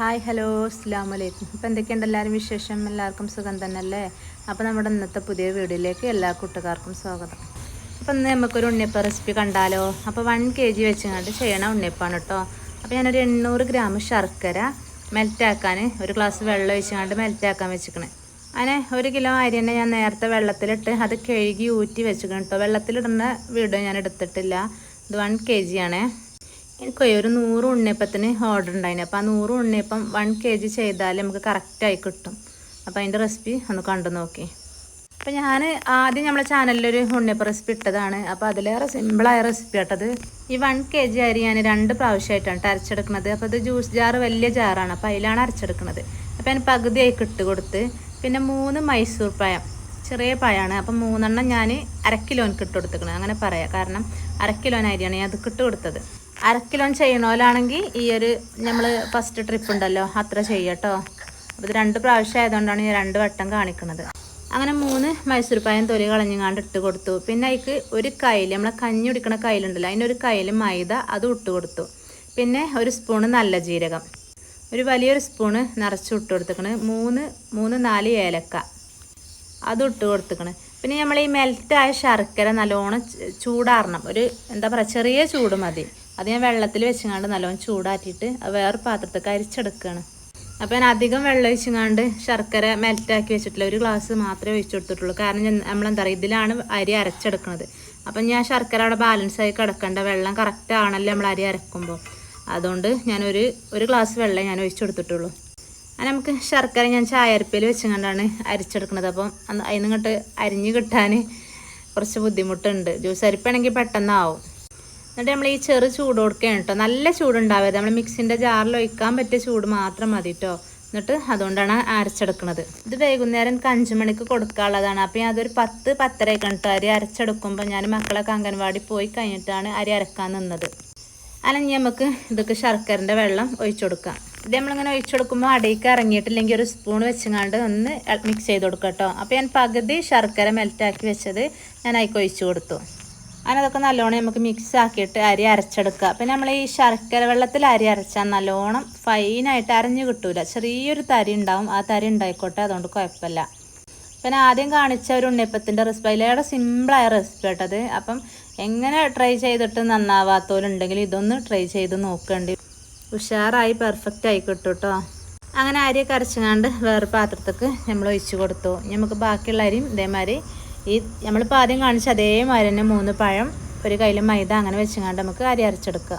Hi hello അസ്സാം വലൈക്കും അപ്പോൾ എന്തൊക്കെയുണ്ട് എല്ലാവരും വിശേഷം? എല്ലാവർക്കും സുഖം തന്നെയല്ലേ? അപ്പോൾ നമ്മുടെ ഇന്നത്തെ പുതിയ വീഡിയോയിലേക്ക് എല്ലാ കൂട്ടുകാർക്കും സ്വാഗതം. അപ്പോൾ ഇന്ന് നമുക്കൊരു ഉണ്ണിയപ്പം റെസിപ്പി കണ്ടാലോ? അപ്പോൾ വൺ കെ ജി വെച്ചുകൊണ്ട് ചെയ്യണ ഉണ്ണിയപ്പാണ് കേട്ടോ അപ്പോൾ ഞാനൊരു എണ്ണൂറ് ഗ്രാം ശർക്കര മെൽറ്റാക്കാൻ ഒരു ഗ്ലാസ് വെള്ളം ഒഴിച്ചുകൊണ്ട് മെൽറ്റാക്കാൻ വെച്ചിക്കണേ. അങ്ങനെ ഒരു കിലോ അരി തന്നെ ഞാൻ നേരത്തെ വെള്ളത്തിലിട്ട് അത് കഴുകി ഊറ്റി വെച്ചിക്കണം കേട്ടോ വെള്ളത്തിലിടുന്ന വീഡിയോ ഞാൻ എടുത്തിട്ടില്ല. ഇത് വൺ കെ ജി ആണേ. എനിക്ക് ഒരു നൂറ് ഉണ്ണിയപ്പത്തിന് ഓർഡർ ഉണ്ടായിന്. അപ്പോൾ ആ നൂറ് ഉണ്ണിയപ്പം വൺ കെ ജി ചെയ്താൽ നമുക്ക് കറക്റ്റായി കിട്ടും. അപ്പോൾ അതിന്റെ റെസിപ്പി ഒന്ന് കണ്ടു നോക്കി. അപ്പോൾ ഞാൻ ആദ്യം നമ്മളെ ചാനലിലൊരു ഉണ്ണിയപ്പം റെസിപ്പി ഇട്ടതാണ്. അപ്പോൾ അതിലേറെ സിമ്പിളായ റെസിപ്പി ആട്ടത് ഈ വൺ കെ ജി അരി ഞാൻ രണ്ട് പ്രാവശ്യമായിട്ടാണ് ട്ടോ അരച്ചെടുക്കുന്നത് അപ്പോൾ ഇത് ജ്യൂസ് ജാർ വലിയ ജാറാണ് അപ്പോൾ അതിലാണ് അരച്ചെടുക്കുന്നത് അപ്പോൾ ഞാൻ പകുതിയായി ഇട്ട് കൊടുത്ത്. പിന്നെ മൂന്ന് മൈസൂർ പഴം. ചെറിയ പഴമാണ് അപ്പം മൂന്നെണ്ണം ഞാൻ അരക്കിലോൻ കൊടുത്തേക്കണത് അങ്ങനെ പറയാം. കാരണം അരക്കിലോൻ അരിയാണ് ഞാൻ അത് ഇട്ട് കൊടുത്തത് അര കിലോ ചെയ്യണോലാണെങ്കിൽ ഈ ഒരു നമ്മൾ ഫസ്റ്റ് ട്രിപ്പ് ഉണ്ടല്ലോ അത്ര ചെയ്യട്ടോ അപ്പോൾ ഇത് രണ്ട് പ്രാവശ്യം ആയതുകൊണ്ടാണ് ഞാൻ രണ്ട് വട്ടം കാണിക്കുന്നത് അങ്ങനെ മൂന്ന് മൈസൂർ പായം തൊലി കളഞ്ഞങ്ങാണ്ട് ഇട്ട് കൊടുത്തു. പിന്നെ അതിക്ക് ഒരു കയ്യിൽ നമ്മളെ കഞ്ഞി കുടിക്കണ കയ്യിലുണ്ടല്ലോ അതിനൊരു കയ്യിൽ മൈദ അത് ഇട്ട് കൊടുത്തു. പിന്നെ ഒരു സ്പൂണ് നല്ല ജീരകം. ഒരു വലിയൊരു സ്പൂണ് നിറച്ച് ഇട്ട് കൊടുത്തേക്കണ്. മൂന്ന് മൂന്ന് നാല് ഏലക്ക. അതും ഇട്ട് കൊടുത്തേക്കണ്. പിന്നെ നമ്മൾ ഈ മെൽറ്റായ ശർക്കര നല്ലോണം ചൂടാറണം. ഒരു എന്താ പറയുക ചെറിയ ചൂട് മതി. അത് ഞാൻ വെള്ളത്തിൽ വെച്ചങ്ങാണ്ട് നല്ലോണം ചൂടാറ്റിയിട്ട് അത് വേറെ പാത്രത്തേക്ക് അരിച്ചെടുക്കുകയാണ്. അപ്പോൾ ഞാൻ അധികം വെള്ളം ഒഴിച്ചങ്ങാണ്ട് ശർക്കര മെൽറ്റാക്കി വെച്ചിട്ടില്ല. ഒരു ഗ്ലാസ് മാത്രമേ ഒഴിച്ചു കൊടുത്തിട്ടുള്ളൂ. കാരണം നമ്മളെന്താ പറയുക ഇതിലാണ് അരി അരച്ചെടുക്കുന്നത് അപ്പം ഞാൻ ശർക്കര അവിടെ ബാലൻസ് ആയി കിടക്കേണ്ട. വെള്ളം കറക്റ്റ് ആണല്ലോ നമ്മൾ അരി അരക്കുമ്പോൾ അതുകൊണ്ട് ഞാനൊരു ഒരു ഗ്ലാസ് വെള്ളം ഞാൻ ഒഴിച്ചു കൊടുത്തിട്ടുള്ളൂ. അങ്ങനെ നമുക്ക് ശർക്കര ഞാൻ ചായരപ്പയിൽ വെച്ചുകൊണ്ടാണ് അരിച്ചെടുക്കുന്നത് അപ്പം അതിന് ഇങ്ങോട്ട് അരിഞ്ഞ് കിട്ടാൻ കുറച്ച് ബുദ്ധിമുട്ടുണ്ട്. ജ്യൂസ് അരിപ്പാണെങ്കിൽ പെട്ടെന്നാവും. എന്നിട്ട് നമ്മൾ ഈ ചെറു ചൂട് കൊടുക്കുകയാണ് കേട്ടോ. നല്ല ചൂടുണ്ടാവരുത്. നമ്മൾ മിക്സിന്റെ ജാറിൽ ഒഴിക്കാൻ പറ്റിയ ചൂട് മാത്രം മതി കേട്ടോ എന്നിട്ട് അതുകൊണ്ടാണ് അരച്ചെടുക്കുന്നത്. ഇത് വൈകുന്നേരം എനിക്ക് അഞ്ച് മണിക്ക് കൊടുക്കാനുള്ളതാണ്. അപ്പോൾ ഞാൻ അതൊരു പത്ത് പത്തരയൊക്കെ കേട്ടോ അരി അരച്ചെടുക്കുമ്പോൾ ഞാൻ മക്കളൊക്കെ അംഗൻവാടി പോയി കഴിഞ്ഞിട്ടാണ് അരി അരക്കാൻ നിന്നത്. അല്ലെങ്കിൽ നമുക്ക് ഇതൊക്കെ ശർക്കരന്റെ വെള്ളം ഒഴിച്ചു കൊടുക്കാം. ഇത് നമ്മളിങ്ങനെ ഒഴിച്ചു കൊടുക്കുമ്പോൾ അടിയിക്ക് ഇറങ്ങിയിട്ടില്ലെങ്കിൽ ഒരു സ്പൂൺ വെച്ചങ്ങാണ്ട് ഒന്ന് മിക്സ് ചെയ്ത് കൊടുക്കാം കേട്ടോ അപ്പോൾ ഞാൻ പകുതി ശർക്കര മെൽറ്റാക്കി വെച്ചത് ഞാൻ അതിക്ക് ഒഴിച്ചു കൊടുത്തു. അങ്ങനെ അതൊക്കെ നല്ലോണം നമുക്ക് മിക്സ് ആക്കിയിട്ട് അരി അരച്ചെടുക്കുക. അപ്പം നമ്മൾ ഈ ശർക്കര വെള്ളത്തിൽ അരി അരച്ചാൽ നല്ലോണം ഫൈനായിട്ട് അരഞ്ഞു കിട്ടൂല. ചെറിയൊരു തരി ഉണ്ടാവും. ആ തരി ഉണ്ടായിക്കോട്ടെ അതുകൊണ്ട് കുഴപ്പമില്ല. പിന്നെ ആദ്യം കാണിച്ച ഒരു ഉണ്ണിയപ്പത്തിന്റെ റെസിപ്പി അതിലേറെ സിമ്പിളായ റെസിപ്പി കേട്ടത് അപ്പം എങ്ങനെ ട്രൈ ചെയ്തിട്ട് നന്നാവാത്തവരുണ്ടെങ്കിൽ ഇതൊന്ന് ട്രൈ ചെയ്ത് നോക്കേണ്ടി. ഉഷാറായി പെർഫെക്റ്റ് ആയി കിട്ടും കേട്ടോ അങ്ങനെ അരിയൊക്കെ അരച്ചങ്ങാണ്ട് വേറെ പാത്രത്തേക്ക് നമ്മൾ ഒഴിച്ചു കൊടുത്തു. നമുക്ക് ബാക്കിയുള്ള അരിയും ഇതേമാതിരി ഈ നമ്മളിപ്പോൾ ആദ്യം കാണിച്ച അതേമാതിരി തന്നെ മൂന്ന് പഴം ഒരു കയ്യിൽ മൈദ അങ്ങനെ വെച്ചങ്ങാണ്ട് നമുക്ക് അരി അരച്ചെടുക്കുക.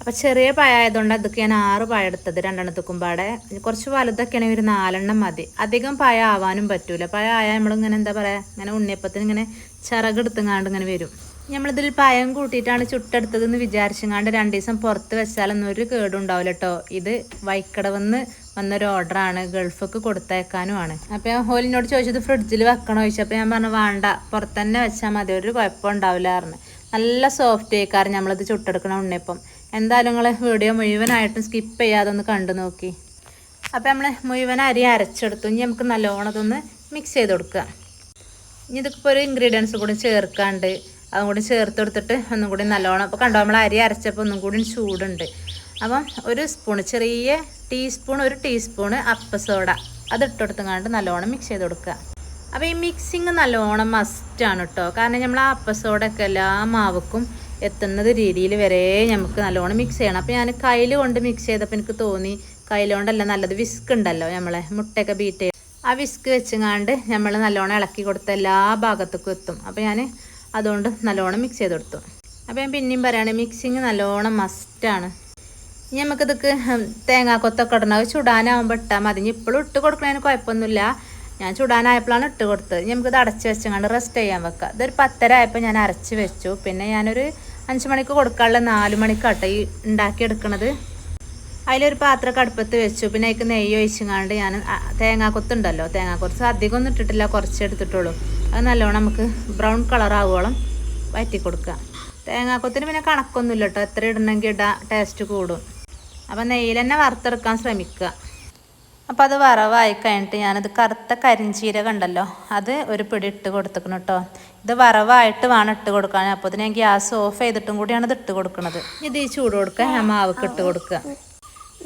അപ്പോൾ ചെറിയ പഴമായതുകൊണ്ട് അതൊക്കെ ഞാൻ ആറ് പഴം എടുത്തത് രണ്ടെണ്ണത്തുക്കും പാടെ. കുറച്ച് വലുതൊക്കെയാണെങ്കിൽ ഒരു നാലെണ്ണം മതി. അധികം പഴ ആവാനും പറ്റൂല. പഴ ആയാൽ നമ്മളിങ്ങനെ എന്താ പറയുക ഇങ്ങനെ ഉണ്ണിയപ്പത്തിന് ഇങ്ങനെ ചിറകെടുത്തുങ്ങാണ്ട് ഇങ്ങനെ വരും. നമ്മളിതിൽ പയം കൂട്ടിയിട്ടാണ് ചുട്ടെടുത്തതെന്ന് വിചാരിച്ചങ്ങാണ്ട് രണ്ട് ദിവസം പുറത്ത് വെച്ചാലൊന്നും ഒരു കേടുണ്ടാവില്ല കേട്ടോ ഇത് വൈക്കടവെന്ന് വന്നൊരു ഓർഡറാണ്. ഗൾഫൊക്കെ കൊടുത്തേക്കാനുമാണ്. അപ്പോൾ ഞാൻ ഹോലിനോട് ചോദിച്ചത് ഫ്രിഡ്ജിൽ വെക്കണോ? ചോദിച്ചപ്പോൾ ഞാൻ പറഞ്ഞു വേണ്ട. പുറത്ത് തന്നെ വെച്ചാൽ മതി. ഒരു കുഴപ്പം ഉണ്ടാവില്ല പറഞ്ഞു. നല്ല സോഫ്റ്റ് ആയിക്കാറ് നമ്മളിത് ചുട്ടെടുക്കണ ഉണ്ണിയപ്പം. എന്തായാലും നിങ്ങൾ വീഡിയോ മുഴുവനായിട്ടും സ്കിപ്പ് ചെയ്യാതെ ഒന്ന് കണ്ടു നോക്കി. അപ്പോൾ നമ്മൾ മുഴുവൻ അരി അരച്ചെടുത്തു. ഇനി നമുക്ക് നല്ലോണം അതൊന്ന് മിക്സ് ചെയ്ത് കൊടുക്കുക. ഇനി ഇതിപ്പോൾ ഒരു ഇൻഗ്രീഡിയൻസ് കൂടി ചേർക്കാണ്ട് അതും കൂടി ചേർത്ത് കൊടുത്തിട്ട് ഒന്നും കൂടി നല്ലോണം. അപ്പോൾ കണ്ടോ നമ്മൾ അരി അരച്ചപ്പോൾ ഒന്നും കൂടി ചൂടുണ്ട്. അപ്പം ഒരു സ്പൂൺ ചെറിയ ടീസ്പൂൺ ഒരു ടീസ്പൂൺ ടീസ്പൂണ് അപ്പസോഡ അത് ഇട്ടെടുത്തങ്ങാണ്ട് നല്ലോണം മിക്സ് ചെയ്ത് കൊടുക്കുക. അപ്പോൾ ഈ മിക്സിങ് നല്ലോണം മസ്റ്റാണ് കേട്ടോ കാരണം നമ്മൾ ആ അപ്പസോഡൊക്കെ എല്ലാ മാവക്കും എത്തുന്നത് രീതിയിൽ വരെ നമുക്ക് നല്ലോണം മിക്സ് ചെയ്യണം. അപ്പോൾ ഞാൻ കയ്യിൽ കൊണ്ട് മിക്സ് ചെയ്തപ്പോൾ എനിക്ക് തോന്നി കയ്യിലുകൊണ്ടല്ല നല്ലത് വിസ്ക് ഉണ്ടല്ലോ നമ്മളെ മുട്ടയൊക്കെ ബീറ്റ് ചെയ്ത്. ആ വിസ്ക് വെച്ചങ്ങാണ്ട് നമ്മൾ നല്ലോണം ഇളക്കി കൊടുത്ത എല്ലാ ഭാഗത്തേക്കും എത്തും. അപ്പോൾ ഞാൻ അതുകൊണ്ട് നല്ലോണം മിക്സ് ചെയ്ത് കൊടുത്തു. അപ്പോൾ ഞാൻ പിന്നെയും പറയുകയാണ് മിക്സിങ് നല്ലോണം മസ്റ്റാണ് ഇനി നമുക്കിതൊക്കെ തേങ്ങാക്കൊത്തൊക്കെ ഇടണം. അത് ചുടാനാവുമ്പോൾ ഇട്ടാൽ മതി. ഇനി ഇപ്പോഴും ഇട്ട് കൊടുക്കണതിന് കുഴപ്പമൊന്നുമില്ല ഞാൻ ചുടാനായപ്പോഴാണ് ഇട്ട് കൊടുത്തത്. ഇനി നമുക്കിത് അടച്ച് വെച്ചങ്ങാണ്ട് റെസ്റ്റ് ചെയ്യാൻ വെക്കുക ഇതൊരു പത്തര ആയപ്പോൾ ഞാൻ അരച്ച് വെച്ചു. പിന്നെ ഞാനൊരു അഞ്ച് മണിക്ക് കൊടുക്കാനുള്ള നാല് മണിക്കാട്ടോ ഈ ഉണ്ടാക്കിയെടുക്കണത് അതിലൊരു പാത്രമൊക്കെ അടുപ്പത്ത് വെച്ചു. പിന്നെ അതിക്ക് നെയ്യ് ഒഴിച്ചങ്ങാണ്ട് ഞാൻ തേങ്ങാക്കൊത്തുണ്ടല്ലോ തേങ്ങാക്കൊത്ത് അധികം ഒന്നും ഇട്ടിട്ടില്ല. കുറച്ച് എടുത്തിട്ടുള്ളൂ. അത് നല്ലോണം നമുക്ക് ബ്രൗൺ കളർ ആവുകയോളം വറ്റി കൊടുക്കുക. തേങ്ങാക്കൊത്തിന് പിന്നെ കണക്കൊന്നുമില്ല കേട്ടോ എത്ര ഇടണമെങ്കിൽ ഇടാം ടേസ്റ്റ് കൂടും. അപ്പം നെയ്യിൽ തന്നെ വറുത്തെടുക്കാൻ ശ്രമിക്കുക. അപ്പം അത് വറവായി കഴിഞ്ഞിട്ട് ഞാനത് കറുത്ത കരിഞ്ചീര കണ്ടല്ലോ. അത് ഒരു പിടി ഇട്ട് കൊടുത്തേക്കണം കേട്ടോ ഇത് വറവായിട്ട് വേണം ഇട്ട് കൊടുക്കാൻ. അപ്പോൾ ഞാൻ ഗ്യാസ് ഓഫ് ചെയ്തിട്ടും കൂടിയാണ് ഇത് ഇട്ട് കൊടുക്കുന്നത് ഇത് ഈ ചൂട് കൊടുക്കുക ഞാൻ മാവ് ഇട്ട് കൊടുക്കുക.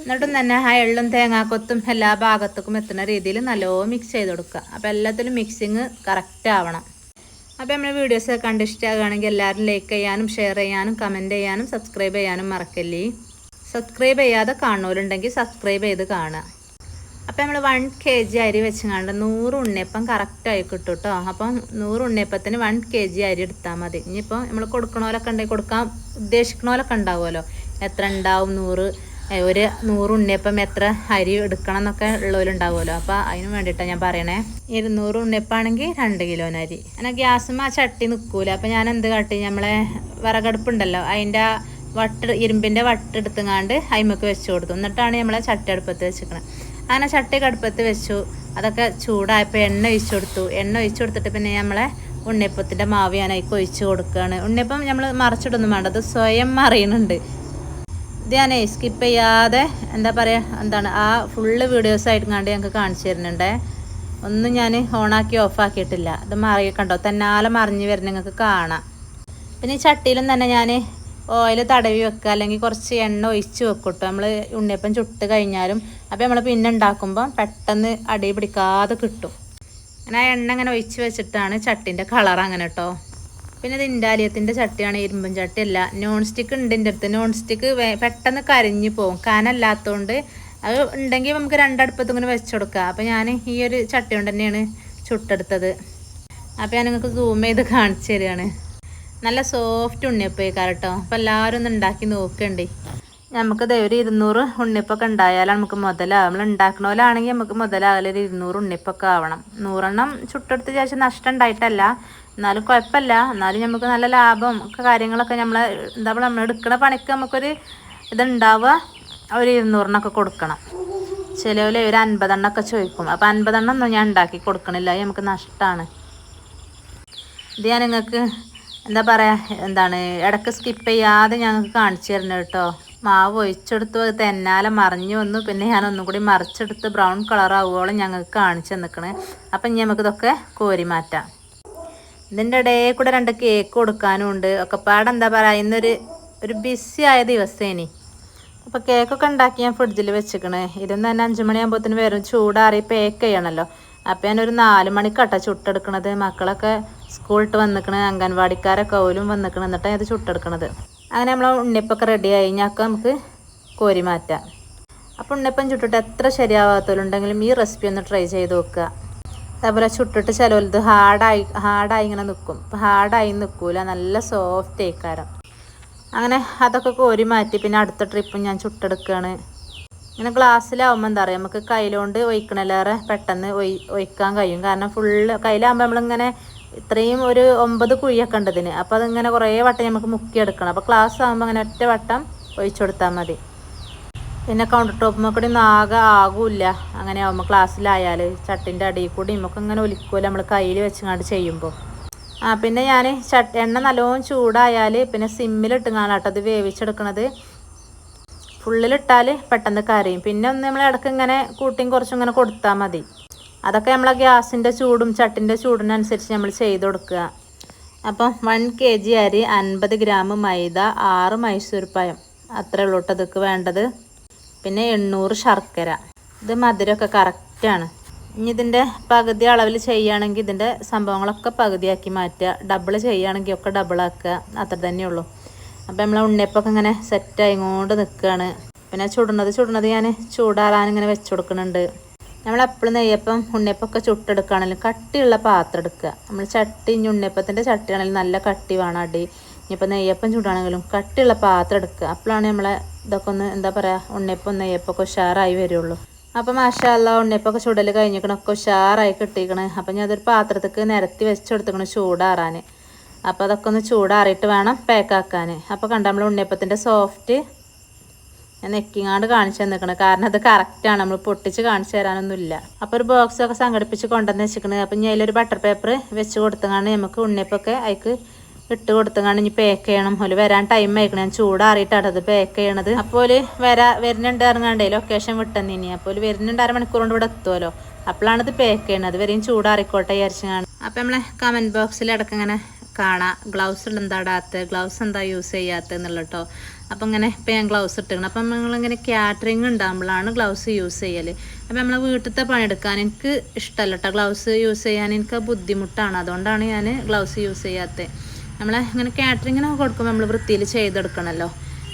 എന്നിട്ടും തന്നെ ആ എള്ളും തേങ്ങാക്കൊത്തും എല്ലാ ഭാഗത്തേക്കും എത്തുന്ന രീതിയിൽ നല്ലോണം മിക്സ് ചെയ്ത് കൊടുക്കുക. അപ്പോൾ എല്ലാത്തിലും മിക്സിങ് കറക്റ്റ് ആവണം. അപ്പോൾ നമ്മുടെ വീഡിയോസ് കണ്ട് ഇഷ്ടമാകുകയാണെങ്കിൽ എല്ലാവരും ലൈക്ക് ചെയ്യാനും ഷെയർ ചെയ്യാനും കമന്റ് ചെയ്യാനും സബ്സ്ക്രൈബ് ചെയ്യാനും മറക്കല്ലേ? സബ്സ്ക്രൈബ് ചെയ്യാതെ കാണുന്നവരുണ്ടെങ്കിൽ സബ്സ്ക്രൈബ് ചെയ്ത് കാണുക. അപ്പോൾ നമ്മൾ വൺ കെ ജി അരി വെച്ചങ്ങാണ്ട് നൂറ് ഉണ്ണിയപ്പം കറക്റ്റായി കിട്ടും കേട്ടോ അപ്പം നൂറ് ഉണ്ണിയപ്പത്തിന് വൺ കെ ജി അരി എടുത്താൽ മതി. ഇനിയിപ്പോൾ നമ്മൾ കൊടുക്കണോലൊക്കെ ഉണ്ടെങ്കിൽ കൊടുക്കാൻ ഉദ്ദേശിക്കണോലൊക്കെ ഉണ്ടാവുമല്ലോ. എത്ര ഉണ്ടാവും നൂറ്? ഒരു നൂറ് ഉണ്ണിയപ്പം എത്ര അരി എടുക്കണം എന്നൊക്കെ ഉള്ളവരുണ്ടാവുമല്ലോ. അപ്പോൾ അതിന് വേണ്ടിയിട്ടാണ് ഞാൻ പറയണേ. ഇരുന്നൂറ് ഉണ്ണിയപ്പാണെങ്കിൽ രണ്ട് കിലോന് അരി. അങ്ങനെ ഗ്യാസും ആ ചട്ടി നിൽക്കൂല അപ്പോൾ ഞാൻ എന്ത് കാട്ടി? നമ്മളെ വിറകടുപ്പുണ്ടല്ലോ. അതിന്റെ വട്ട് ഇരുമ്പിന്റെ വട്ടെടുത്തുങ്ങാണ്ട് അയിമക്ക് വെച്ച് കൊടുത്തു. എന്നിട്ടാണ് നമ്മളെ ചട്ടി അടുപ്പത്ത് വെച്ചിരിക്കണത് അങ്ങനെ ചട്ടി കടുപ്പത്ത് വെച്ചു. അതൊക്കെ ചൂടായപ്പോൾ എണ്ണ ഒഴിച്ചു കൊടുത്തു. എണ്ണ ഒഴിച്ചു കൊടുത്തിട്ട് പിന്നെ നമ്മളെ ഉണ്ണിയപ്പത്തിന്റെ മാവ് ഞാൻ അതിലേക്ക് ഒഴിച്ച് കൊടുക്കുകയാണ്. ഉണ്ണിയപ്പം നമ്മൾ മറിച്ചിടൊന്നും വേണ്ട. അത് സ്വയം മറിയുന്നുണ്ട് ഇത് ഞാനേ സ്കിപ്പ് ചെയ്യാതെ എന്താ പറയുക എന്താണ് ആ ഫുള്ള് വീഡിയോസ് ആയിട്ട് കണ്ട് ഞങ്ങൾക്ക് കാണിച്ചു തരുന്നുണ്ടേ. ഒന്നും ഞാൻ ഓണാക്കി ഓഫാക്കിയിട്ടില്ല ഇത് മറി കണ്ടോ? തന്നാലെ മറിഞ്ഞ് വരുന്ന നിങ്ങൾക്ക് കാണാം. പിന്നെ ചട്ടിയിലും തന്നെ ഞാൻ ഓയിൽ തടവി വെക്കുക അല്ലെങ്കിൽ കുറച്ച് എണ്ണ ഒഴിച്ച് വെക്കും നമ്മൾ ഉണ്ണിയപ്പം ചുട്ട് കഴിഞ്ഞാലും അപ്പോൾ നമ്മൾ പിന്നെ ഉണ്ടാക്കുമ്പോൾ പെട്ടെന്ന് അടി പിടിക്കാതെ കിട്ടും. അങ്ങനെ ആ എണ്ണ അങ്ങനെ ഒഴിച്ച് വെച്ചിട്ടാണ് ചട്ടിന്റെ കളർ അങ്ങനെ കേട്ടോ. പിന്നെ ഇത് ഇൻഡാലിയത്തിന്റെ ചട്ടിയാണ് ഇരുമ്പൻ ചട്ടിയല്ല. നോൺ സ്റ്റിക്ക് ഉണ്ട് എന്റെ അടുത്ത്. നോൺ സ്റ്റിക്ക് പെട്ടെന്ന് കരഞ്ഞു പോകും കനല്ലാത്തതുകൊണ്ട് അത് ഉണ്ടെങ്കിൽ നമുക്ക് രണ്ടടുപ്പത്ത് ഇങ്ങനെ വെച്ച് കൊടുക്കാം. അപ്പോൾ ഞാൻ ഈ ഒരു ചട്ടി കൊണ്ട് തന്നെയാണ് ചുട്ടെടുത്തത്. അപ്പോൾ ഞാൻ നിങ്ങൾക്ക് സൂം ചെയ്ത് കാണിച്ചു തരികയാണ് നല്ല സോഫ്റ്റ് ഉണ്ണിയപ്പോയി കേട്ടോ അപ്പോൾ എല്ലാവരും ഒന്ന് ഉണ്ടാക്കി നോക്കണ്ടേ? നമുക്ക് ഒരു ഇരുന്നൂറ് ഉണ്ണിപ്പൊക്കെ ഉണ്ടായാലാണ് നമുക്ക് മുതലാവും. നമ്മൾ ഉണ്ടാക്കണ പോലാണെങ്കിൽ നമുക്ക് മുതലാകല ഒരു ഇരുന്നൂറ് ഉണ്ണിപ്പൊക്കെ ആവണം. നൂറെണ്ണം ചുട്ടെടുത്ത ശേഷം നഷ്ടം ഉണ്ടായിട്ടല്ല. എന്നാലും കുഴപ്പമില്ല. എന്നാലും നമുക്ക് നല്ല ലാഭം ഒക്കെ കാര്യങ്ങളൊക്കെ നമ്മൾ എന്താ പറയുക നമ്മൾ എടുക്കുന്ന പണിക്ക് നമുക്കൊരു ഇതുണ്ടാവുക. ഒരു ഇരുന്നൂറിനൊക്കെ കൊടുക്കണം. ചിലവിൽ ഒരു അൻപതെണ്ണമൊക്കെ ചോദിക്കും. അപ്പോൾ അൻപതെണ്ണം ഒന്നും ഞാൻ ഉണ്ടാക്കി കൊടുക്കണില്ല. നമുക്ക് നഷ്ടമാണ്. ഇത് ഞാൻ നിങ്ങൾക്ക് എന്താ പറയുക എന്താണ് ഇടയ്ക്ക് സ്കിപ്പ് ചെയ്യാതെ ഞങ്ങൾക്ക് കാണിച്ചു തരണം കേട്ടോ. മാവ് ഒഴിച്ചെടുത്ത്. തെന്നാലെ മറിഞ്ഞു വന്നു. പിന്നെ ഞാൻ ഒന്നും കൂടി മറിച്ചെടുത്ത് ബ്രൗൺ കളർ ആവുകയോളം ഞങ്ങൾക്ക് കാണിച്ചു തന്നിക്കണ്. അപ്പം ഇനി നമുക്കിതൊക്കെ കോരി മാറ്റാം. ഇതിന്റെ ഇടയിൽ കൂടെ രണ്ട് കേക്ക് കൊടുക്കാനും ഉണ്ട്. ഒക്കെ പാടെ എന്താ പറയുക ഇന്നൊരു ഒരു ബിസി ആയ ദിവസേനി. അപ്പോൾ കേക്കൊക്കെ ഉണ്ടാക്കി ഞാൻ ഫ്രിഡ്ജിൽ വെച്ചിക്കണേ. ഇതൊന്നും തന്നെ അഞ്ച് മണിയാകുമ്പോഴത്തേന് വരും. ചൂടാറി പേക്ക് ചെയ്യണമല്ലോ അപ്പോൾ ഞാനൊരു നാല് മണിക്കട്ട ചുട്ടെടുക്കണത്. മക്കളൊക്കെ സ്കൂളിട്ട് വന്നിക്കണേ. അംഗൻവാടിക്കാരൊക്കെ ഓലും വന്നിക്കണം. എന്നിട്ടാണ് ഇത് ചുട്ടെടുക്കണത്. അങ്ങനെ നമ്മൾ ഉണ്ണിയപ്പൊക്കെ റെഡി കഴിഞ്ഞാൽ നമുക്ക് കോരി മാറ്റാം. അപ്പോൾ ഉണ്ണിയപ്പം ചുട്ടിട്ട് എത്ര ശരിയാവാത്തവരുണ്ടെങ്കിലും ഈ റെസിപ്പി ഒന്ന് ട്രൈ ചെയ്ത് നോക്കുക. അതേപോലെ ചുട്ടിട്ട് ചിലവലത് ഹാർഡായി ഹാർഡായി ഇങ്ങനെ നിൽക്കും ഇപ്പം ഹാർഡായി നിൽക്കൂല നല്ല സോഫ്റ്റ് ആയിക്കാരം. അങ്ങനെ അതൊക്കെ കോരി മാറ്റി പിന്നെ അടുത്ത ട്രിപ്പും ഞാൻ ചുട്ടെടുക്കുകയാണ് ഇങ്ങനെ ഗ്ലാസ്സിലാവുമ്പോൾ എന്താ പറയുക നമുക്ക് കയ്യിലോണ്ട് ഒഴിക്കണലേറെ പെട്ടെന്ന് ഒഴി ഒഴിക്കാൻ കഴിയും. കാരണം ഫുള്ള് കയ്യിലാകുമ്പോൾ നമ്മളിങ്ങനെ ഇത്രയും ഒരു ഒമ്പത് കുഴിയൊക്കെ ഉണ്ട് ഇതിന്. അപ്പോൾ അതിങ്ങനെ കുറേ വട്ടം നമുക്ക് മുക്കിയെടുക്കണം. അപ്പോൾ ക്ലാസ് ആകുമ്പോൾ അങ്ങനെ ഒറ്റ വട്ടം ഒഴിച്ചു കൊടുത്താൽ മതി. പിന്നെ കൗണ്ടർ ടോപ്പ് കൂടി ആകെ ആകൂല അങ്ങനെ ആകുമ്പോൾ ക്ലാസ്സിലായാൽ ചട്ടിന്റെ അടിയിൽ കൂടി നമുക്ക് ഇങ്ങനെ ഒലിക്കൂല. നമ്മൾ കയ്യിൽ വെച്ചങ്ങാണ്ട് ചെയ്യുമ്പോൾ ആ പിന്നെ ഞാൻ ചട്ട എണ്ണ നല്ലോണം ചൂടായാൽ പിന്നെ സിമ്മിലിട്ടുങ്ങാണ് കേട്ടോ അത് വേവിച്ചെടുക്കണത്. ഫുള്ളിലിട്ടാൽ പെട്ടെന്ന് കരയും. പിന്നെ ഒന്ന് നമ്മൾ ഇടയ്ക്ക് ഇങ്ങനെ കൂട്ടിയും കുറച്ചും ഇങ്ങനെ കൊടുത്താൽ മതി. അതൊക്കെ നമ്മളെ ഗ്യാസിന്റെ ചൂടും ചട്ടിന്റെ ചൂടിനനുസരിച്ച് നമ്മൾ ചെയ്ത് കൊടുക്കുക. അപ്പം വൺ കെ ജി അരി അൻപത് ഗ്രാം മൈദ ആറ് മൈസൂർ പഴം അത്രേ ഉള്ളൂ കേട്ടോ ഇതൊക്കെ വേണ്ടത്. പിന്നെ എണ്ണൂറ് ശർക്കര. ഇത് മധുരമൊക്കെ കറക്റ്റാണ് ഇനി ഇതിന്റെ പകുതി അളവിൽ ചെയ്യുകയാണെങ്കിൽ ഇതിന്റെ സംഭവങ്ങളൊക്കെ പകുതിയാക്കി മാറ്റുക. ഡബിൾ ചെയ്യുകയാണെങ്കിൽ ഒക്കെ ഡബിളാക്കുക അത്ര തന്നെയുള്ളൂ അപ്പോൾ നമ്മളെ ഉണ്ണിയപ്പൊക്കെ ഇങ്ങനെ സെറ്റായി കൊണ്ട് നിൽക്കുകയാണ്. പിന്നെ ചുടുന്നത് ചുടുന്നത് ഞാൻ ചൂടാറാൻ ഇങ്ങനെ വെച്ച് കൊടുക്കുന്നുണ്ട്. നമ്മൾ എപ്പോഴും നെയ്യപ്പം ഉണ്ണിയപ്പൊക്കെ ചുട്ടെടുക്കുകയാണെങ്കിലും കട്ടിയുള്ള പാത്രം എടുക്കുക. നമ്മൾ ചട്ടി ഇനി ഉണ്ണിയപ്പത്തിന്റെ ചട്ടിയാണെങ്കിലും നല്ല കട്ടി വേണം അടി. ഇനിയിപ്പോൾ നെയ്യപ്പം ചൂടാണെങ്കിലും കട്ടിയുള്ള പാത്രം എടുക്കുക. അപ്പോഴാണ് നമ്മളെ ഇതൊക്കെ ഒന്ന് എന്താ പറയുക ഉണ്ണിയപ്പം നെയ്യപ്പൊക്കെ ഉഷാറായി വരുള്ളൂ. അപ്പം മാഷാല്ല ഉണ്ണിയപ്പൊക്കെ ചുടൽ കഴിഞ്ഞിക്കണൊക്കെ ഉഷാറായി കിട്ടിയിരിക്കണേ. അപ്പം ഞാൻ അതൊരു പാത്രത്തേക്ക് നിരത്തി വെച്ച് കൊടുത്തേക്കണം ചൂടാറാൻ. അപ്പോൾ അതൊക്കെ ഒന്ന് ചൂടാറിയിട്ട് വേണം പാക്കാക്കാൻ അപ്പോൾ കണ്ട നമ്മൾ ഉണ്ണിയപ്പത്തിന്റെ സോഫ്റ്റ് ഞാൻ നെക്കിങ്ങാണ്ട് കാണിച്ചു നിൽക്കണം കാരണം അത് കറക്റ്റാണ് നമ്മൾ പൊട്ടിച്ച് കാണിച്ചു തരാനൊന്നുമില്ല. അപ്പോൾ ഒരു ബോക്സൊക്കെ സംഘടിപ്പിച്ച് കൊണ്ടുവന്ന് വെച്ചിരിക്കുന്നത് അപ്പം ഇനി അതിലൊരു ബട്ടർ പേപ്പർ വെച്ച് കൊടുത്തങ്ങാണ്ട് നമുക്ക് ഉണ്ണിയപ്പൊക്കെ അതിക്ക് ഇട്ട് കൊടുത്തങ്ങാണ്ട് ഇനി പാക്ക് ചെയ്യണം. ഒരു വരാൻ ടൈം ആയിക്കണം. ഞാൻ ചൂടാറിയിട്ടാണ് അത് പാക്ക് ചെയ്യണത്. അപ്പോൾ വരാ വരുന്നുണ്ട് ഇറങ്ങാണ്ടേ ലൊക്കേഷൻ വിട്ടെന്ന് ഇനി. അപ്പോൾ വരുന്നുണ്ട് അരമണിക്കൂർ കൊണ്ട് ഇവിടെ എത്തുമല്ലോ അപ്പോഴാണ് ഇത് പാക്ക് ചെയ്യണത്. വരെയും ചൂടാറിക്കോട്ടെ വിചാരിച്ചാണ് അപ്പോൾ നമ്മളെ കമന്റ് ബോക്സിൽ ഇടയ്ക്ക് ഇങ്ങനെ കാണാം. ഗ്ലൗസ് എന്താ ഇടാത്ത ഗ്ലൗസ് എന്താ യൂസ് ചെയ്യാത്ത എന്നുള്ള കേട്ടോ അപ്പം ഇങ്ങനെ ഇപ്പം ഞാൻ ഗ്ലൗസ് ഇട്ടിരിക്കണം. അപ്പം നമ്മളിങ്ങനെ കാറ്ററിങ് ഉണ്ടാകുമ്പോഴാണ് ഗ്ലൗസ് യൂസ് ചെയ്യൽ അപ്പം നമ്മളെ വീട്ടിലത്തെ പണിയെടുക്കാൻ എനിക്ക് ഇഷ്ടമല്ല കേട്ടോ. ഗ്ലൗസ് യൂസ് ചെയ്യാൻ എനിക്ക് ബുദ്ധിമുട്ടാണ്. അതുകൊണ്ടാണ് ഞാൻ ഗ്ലൗസ് യൂസ് ചെയ്യാത്തത്. നമ്മളെ ഇങ്ങനെ കാറ്ററിങ്ങിനൊക്കെ കൊടുക്കുമ്പോൾ നമ്മൾ വൃത്തിയിൽ ചെയ്തെടുക്കണമല്ലോ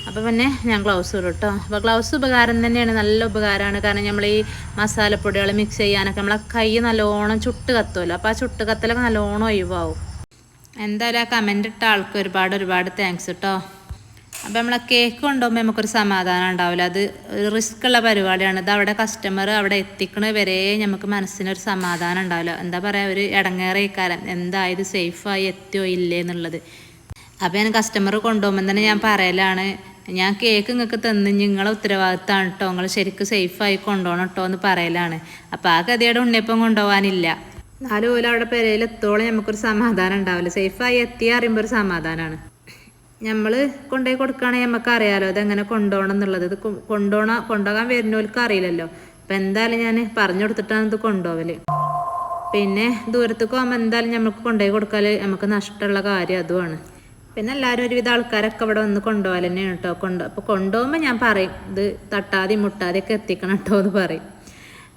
അപ്പോൾ പിന്നെ ഞാൻ ഗ്ലൗസ് ഇടും കേട്ടോ. അപ്പോൾ ഗ്ലൗസ് ഉപകാരം തന്നെയാണ്. നല്ല ഉപകാരമാണ്. കാരണം നമ്മൾ ഈ മസാലപ്പൊടികൾ മിക്സ് ചെയ്യാനൊക്കെ നമ്മളെ കൈ നല്ലോണം ചുട്ട് കത്തുമല്ലോ അപ്പോൾ ആ ചുട്ട് കത്തലൊക്കെ നല്ലോണം ഒഴിവാവും. എന്തായാലും ആ കമന്റ് ഇട്ട ആൾക്ക് ഒരുപാട് ഒരുപാട് താങ്ക്സ് കേട്ടോ. അപ്പോൾ നമ്മളെ കേക്ക് കൊണ്ടുപോകുമ്പോൾ നമുക്കൊരു സമാധാനം ഉണ്ടാവില്ല. അത് റിസ്ക് ഉള്ള പരിപാടിയാണ്. ഇത് അവിടെ കസ്റ്റമർ അവിടെ എത്തിക്കണ വരെ നമുക്ക് മനസ്സിനൊരു സമാധാനം ഉണ്ടാവില്ല. എന്താ പറയുക ഒരു ഇടങ്ങേറേക്കാരം. എന്തായത് സേഫായി എത്തിയോ ഇല്ലേ എന്നുള്ളത്. അപ്പോൾ ഞാൻ കസ്റ്റമർ കൊണ്ടുപോകുമ്പോൾ തന്നെ ഞാൻ പറയലാണ് ഞാൻ കേക്ക് നിങ്ങൾക്ക് തന്ന് നിങ്ങളെ ഉത്തരവാദിത്തമാണ് കേട്ടോ നിങ്ങൾ ശരിക്കും സേഫായി കൊണ്ടുപോകണം കേട്ടോ എന്ന് പറയലാണ്. അപ്പോൾ ആ ഗതിയുടെ ഉണ്ണിയപ്പം കൊണ്ടുപോകാനില്ല. എന്നാലും പോലും അവിടെ പെരയിലെത്തോളം നമുക്കൊരു സമാധാനം ഉണ്ടാവില്ല. സേഫായി എത്തിയാൽ അറിയുമ്പോൾ ഒരു സമാധാനമാണ് നമ്മൾ കൊണ്ടുപോയി കൊടുക്കുകയാണെങ്കിൽ നമുക്ക് അറിയാലോ അതെങ്ങനെ കൊണ്ടുപോകണം എന്നുള്ളത്. ഇത് കൊണ്ടുപോകണ കൊണ്ടുപോകാൻ വരുന്നവർക്ക് അറിയില്ലല്ലോ. അപ്പം എന്തായാലും ഞാൻ പറഞ്ഞു കൊടുത്തിട്ടാണ് ഇത് കൊണ്ടുപോകൽ പിന്നെ ദൂരത്തേക്ക് പോകുമ്പോൾ എന്തായാലും നമുക്ക് കൊണ്ടുപോയി കൊടുക്കാൽ നമുക്ക് നഷ്ടമുള്ള കാര്യം അതുമാണ് പിന്നെ എല്ലാവരും ഒരുവിധ ആൾക്കാരൊക്കെ ഇവിടെ വന്ന് കൊണ്ടുപോകാൻ തന്നെയാണ് കേട്ടോ കൊണ്ട് അപ്പോൾ കൊണ്ടുപോകുമ്പോൾ ഞാൻ പറയും ഇത് തട്ടാതെയും മുട്ടാതെയൊക്കെ എത്തിക്കണം കേട്ടോ എന്ന് പറയും.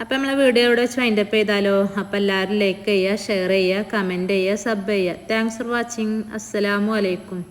അപ്പോൾ നമ്മളെ വീഡിയോ ഇവിടെ വെച്ച് വൈൻഡപ്പ് ചെയ്താലോ? അപ്പോൾ എല്ലാവരും ലൈക്ക് ചെയ്യുക ഷെയർ ചെയ്യുക കമന്റ് ചെയ്യുക സബ് ചെയ്യുക താങ്ക്സ് ഫോർ വാച്ചിങ് അസ്സലാമു അലൈക്കും